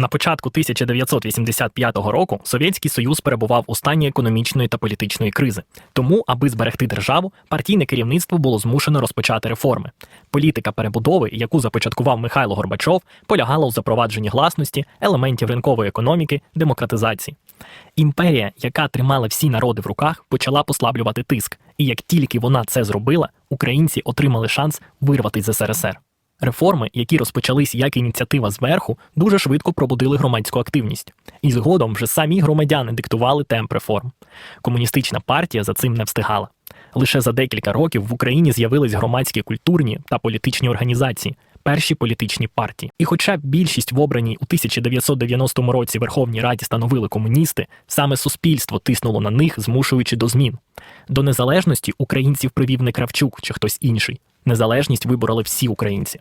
На початку 1985 року Совєтський Союз перебував у стані економічної та політичної кризи. Тому, аби зберегти державу, партійне керівництво було змушено розпочати реформи. Політика перебудови, яку започаткував Михайло Горбачов, полягала у запровадженні гласності, елементів ринкової економіки, демократизації. Імперія, яка тримала всі народи в руках, почала послаблювати тиск. І як тільки вона це зробила, українці отримали шанс вирватися з СРСР. Реформи, які розпочались як ініціатива зверху, дуже швидко пробудили громадську активність. І згодом вже самі громадяни диктували темп реформ. Комуністична партія за цим не встигала. Лише за декілька років в Україні з'явились громадські культурні та політичні організації, перші політичні партії. І хоча більшість в обраній у 1990 році Верховній Раді становили комуністи, саме суспільство тиснуло на них, змушуючи до змін. До незалежності українців привів не Кравчук чи хтось інший. Незалежність вибороли всі українці.